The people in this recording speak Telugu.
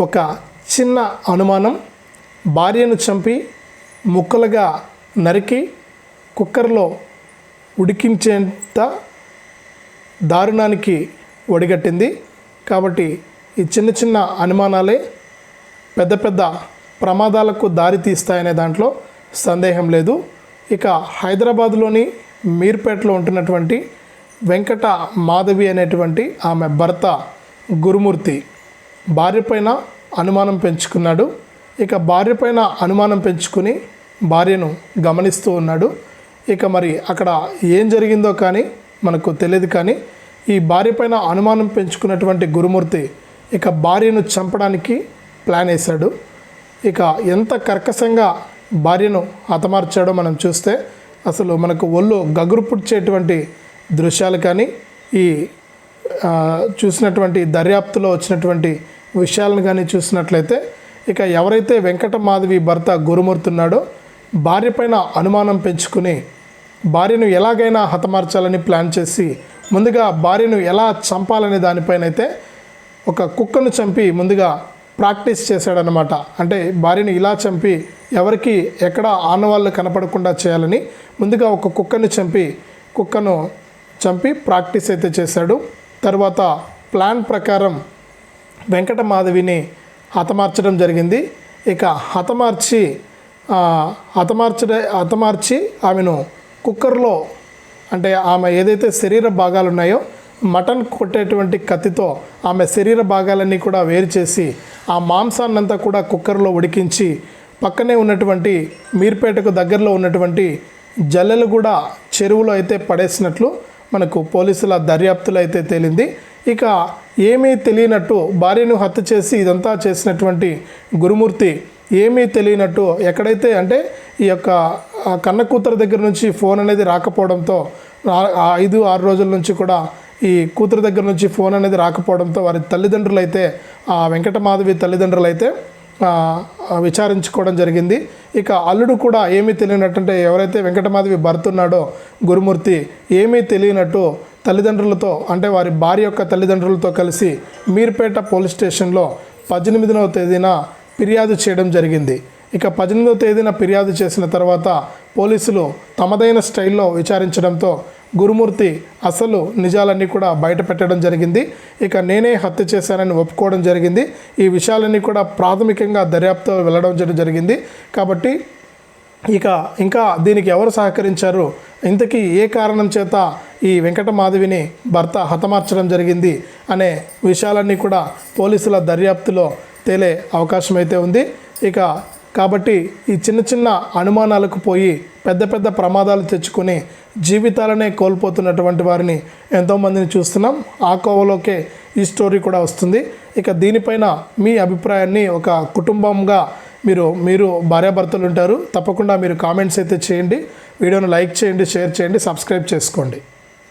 ఒక చిన్న అనుమానం. భార్యను చంపి ముక్కలుగా నరికి కుక్కర్లో ఉడికించేంత దారుణానికి ఒడిగట్టింది. కాబట్టి ఈ చిన్న చిన్న అనుమానాలే పెద్ద పెద్ద ప్రమాదాలకు దారి తీస్తాయనే దాంట్లో సందేహం లేదు. ఇక హైదరాబాద్లోని మీర్పేటలో ఉంటున్నటువంటి వెంకట మాధవి అనేటువంటి ఆమె భర్త గురుమూర్తి భార్య పైన అనుమానం పెంచుకున్నాడు. ఇక భార్య పైన అనుమానం పెంచుకుని భార్యను గమనిస్తూ ఉన్నాడు. ఇక మరి అక్కడ ఏం జరిగిందో కానీ మనకు తెలియదు కానీ ఈ భార్య పైన అనుమానం పెంచుకున్నటువంటి గురుమూర్తి ఇక భార్యను చంపడానికి ప్లాన్ వేశాడు. ఇక ఎంత కర్కశంగా భార్యను హతమార్చాడో మనం చూస్తే అసలు మనకు ఒళ్ళు గగురు పుడ్చేటువంటి దృశ్యాలు కానీ ఈ చూసినటువంటి దర్యాప్తులో వచ్చినటువంటి విషయాలను కానీ చూసినట్లయితే ఇక ఎవరైతే వెంకట మాధవి భర్త గురుమూర్తి ఉన్నాడో భార్య పైన అనుమానం పెంచుకుని భార్యను ఎలాగైనా హతమార్చాలని ప్లాన్ చేసి ముందుగా భార్యను ఎలా చంపాలనే దానిపైన అయితే ఒక కుక్కను చంపి ముందుగా ప్రాక్టీస్ చేశాడనమాట అంటే భార్యను ఇలా చంపి ఎవరికి ఎక్కడ ఆనవాళ్ళు కనపడకుండా చేయాలని ముందుగా ఒక కుక్కను చంపి కుక్కను చంపి ప్రాక్టీస్ అయితే చేశాడు. తర్వాత ప్లాన్ ప్రకారం వెంకట మాధవిని హతమార్చడం జరిగింది. ఇక హతమార్చి హతమార్చడ హతమార్చి ఆమెను కుక్కర్లో అంటే ఆమె ఏదైతే శరీర భాగాలు ఉన్నాయో మటన్ కొట్టేటువంటి కత్తితో ఆమె శరీర భాగాలన్నీ కూడా వేరు చేసి ఆ మాంసాన్నంతా కూడా కుక్కర్లో ఉడికించి పక్కనే ఉన్నటువంటి మీర్పేటకు దగ్గరలో ఉన్నటువంటి జల్లెలు కూడా చెరువులో అయితే పడేసినట్లు మనకు పోలీసుల దర్యాప్తులు అయితే తేలింది. ఇక ఏమీ తెలియనట్టు భార్యను హత్య చేసి ఇదంతా చేసినటువంటి గురుమూర్తి ఏమీ తెలియనట్టు ఎక్కడైతే అంటే ఈ యొక్క కన్న కూతురు దగ్గర నుంచి ఫోన్ అనేది రాకపోవడంతో ఐదు ఆరు రోజుల నుంచి కూడా ఈ కూతురు దగ్గర నుంచి ఫోన్ అనేది రాకపోవడంతో వారి తల్లిదండ్రులు అయితే ఆ వెంకటమాధవి తల్లిదండ్రులు అయితే విచారించుకోవడం జరిగింది. ఇక అల్లుడు కూడా ఏమీ తెలియనట్టుంటే ఎవరైతే వెంకటమాధవి భర్తున్నాడో గురుమూర్తి ఏమీ తెలియనట్టు తల్లిదండ్రులతో అంటే వారి భార్య యొక్క తల్లిదండ్రులతో కలిసి మీర్పేట పోలీస్ స్టేషన్లో పద్దెనిమిదవ తేదీన ఫిర్యాదు చేయడం జరిగింది. ఇక పద్దెనిమిదవ తేదీన ఫిర్యాదు చేసిన తర్వాత పోలీసులు తమదైన స్టైల్లో విచారించడంతో గురుమూర్తి అసలు నిజాలన్నీ కూడా బయట పెట్టడం జరిగింది. ఇక నేనే హత్య చేశానని ఒప్పుకోవడం జరిగింది. ఈ విషయాలన్నీ కూడా ప్రాథమికంగా దర్యాప్తు వెళ్ళడం జరిగింది. కాబట్టి ఇక ఇంకా దీనికి ఎవరు సహకరించారు? ఇంతకీ ఏ కారణం చేత ఈ వెంకటమాధవిని భర్త హతమార్చడం జరిగింది అనే విషయాలన్నీ కూడా పోలీసుల దర్యాప్తులో తేలే అవకాశం అయితే ఉంది. ఇక కాబట్టి ఈ చిన్న చిన్న అనుమానాలకు పోయి పెద్ద పెద్ద ప్రమాదాలు తెచ్చుకొని జీవితాలనే కోల్పోతున్నటువంటి వారిని ఎంతోమందిని చూస్తున్నాం. ఆ కోవలోకే ఈ స్టోరీ కూడా వస్తుంది. ఇక దీనిపైన మీ అభిప్రాయాన్ని ఒక కుటుంబంగా మీరు మీరు భార్యాభర్తలు ఉంటారు తప్పకుండా మీరు కామెంట్స్ అయితే చేయండి. వీడియోను లైక్ చేయండి షేర్ చేయండి సబ్స్క్రైబ్ చేసుకోండి.